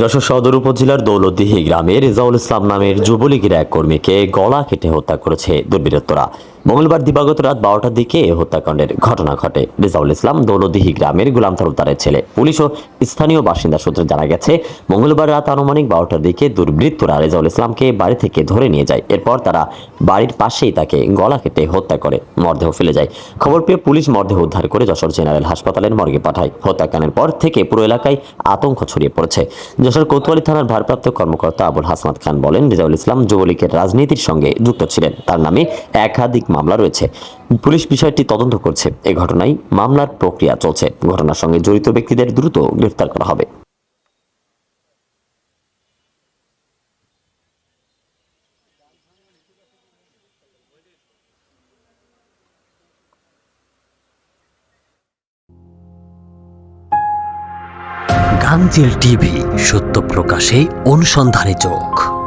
যশোর সদর উপজেলার দৌলতদিহি গ্রামে রেজাউল ইসলাম নামের যুবলীগের এক কর্মীকে গলা কেটে হত্যা করেছে দুর্বৃত্তরা। মঙ্গলবার দিবাগত রাত বারোটার দিকে এ হত্যাকাণ্ডের ঘটনা ঘটে। রেজাউল ইসলাম দৌলতদিহি গ্রামের গুলাম তালুকদারের ছেলে। পুলিশ ও স্থানীয় বাসিন্দা সূত্রে জানা গেছে, মঙ্গলবার রাত আনুমানিক বারোটার দিকে দুর্বৃত্তরা রেজাউল ইসলামকে বাড়ি থেকে ধরে নিয়ে যায়। এরপর তারা বাড়ির পাশেই তাকে গলা কেটে হত্যা করে, মরদেহ ফেলে যায়। খবর পেয়ে পুলিশ মরদেহ উদ্ধার করে যশোর জেনারেল হাসপাতালের মর্গে পাঠায়। হত্যাকাণ্ডের পর থেকে পুরো এলাকায় আতঙ্ক ছড়িয়ে পড়েছে। যশোর কোতোয়ালি থানার ভারপ্রাপ্ত কর্মকর্তা আবুল হাসনাত খান বলেন, রেজাউল ইসলাম যুবলীগের রাজনীতির সঙ্গে যুক্ত ছিলেন। তার নামে একাধিক মামলা রয়েছে। পুলিশ বিষয়টি তদন্ত করছে। এ ঘটনায় মামলার প্রক্রিয়া চলছে। ঘটনার সঙ্গে জড়িত ব্যক্তিদের দ্রুত গ্রেফতার করা হবে। গাংচিল টিভি, সত্য প্রকাশে অনুসন্ধানী চোখ।